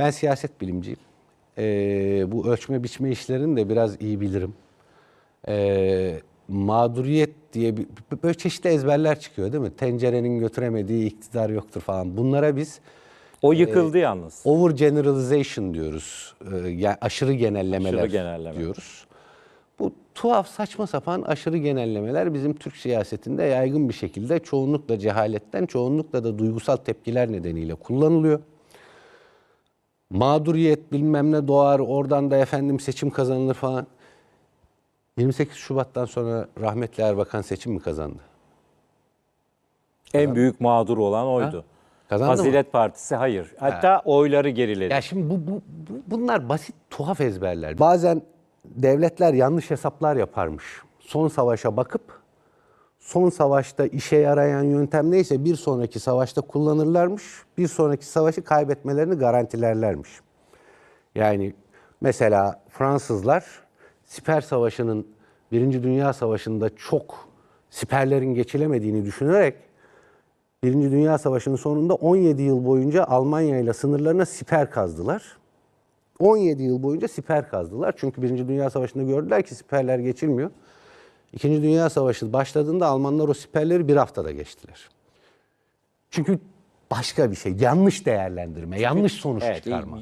Ben siyaset bilimciyim. Ee, bu ölçme biçme işlerini de biraz iyi bilirim. Ee, mağduriyet diye bir, böyle çeşitli ezberler çıkıyor değil mi? Tencerenin götüremediği iktidar yoktur falan. Bunlara biz O yıkıldı yalnız. overgeneralization diyoruz. Ee, yani aşırı genellemeler Aşırı genelleme. diyoruz. Bu tuhaf saçma sapan aşırı genellemeler bizim Türk siyasetinde yaygın bir şekilde çoğunlukla cehaletten, çoğunlukla da duygusal tepkiler nedeniyle kullanılıyor. Mağduriyet bilmem ne doğar, oradan da efendim seçim kazanılır falan. 28 Şubat'tan sonra rahmetli Erbakan seçim mi kazandı? En büyük mağdur olan oydu. Kazandı mı? Fazilet Partisi hayır. Hatta oyları geriledi. Ya şimdi bu, bu, bu- bunlar basit tuhaf ezberler. Bazen devletler yanlış hesaplar yaparmış. Son savaşa bakıp son savaşta işe yarayan yöntem neyse bir sonraki savaşta kullanırlarmış. Bir sonraki savaşı kaybetmelerini garantilerlermiş. Yani mesela Fransızlar siper savaşının Birinci Dünya Savaşı'nda çok siperlerin geçilemediğini düşünerek Birinci Dünya Savaşı'nın sonunda 17 yıl boyunca Almanya ile sınırlarına siper kazdılar. 17 yıl boyunca siper kazdılar. Çünkü Birinci Dünya Savaşı'nda gördüler ki siperler geçilmiyor. İkinci Dünya Savaşı başladığında Almanlar o siperleri bir haftada geçtiler. Çünkü başka bir şey, yanlış değerlendirme, yanlış sonuç Evet, çıkarma.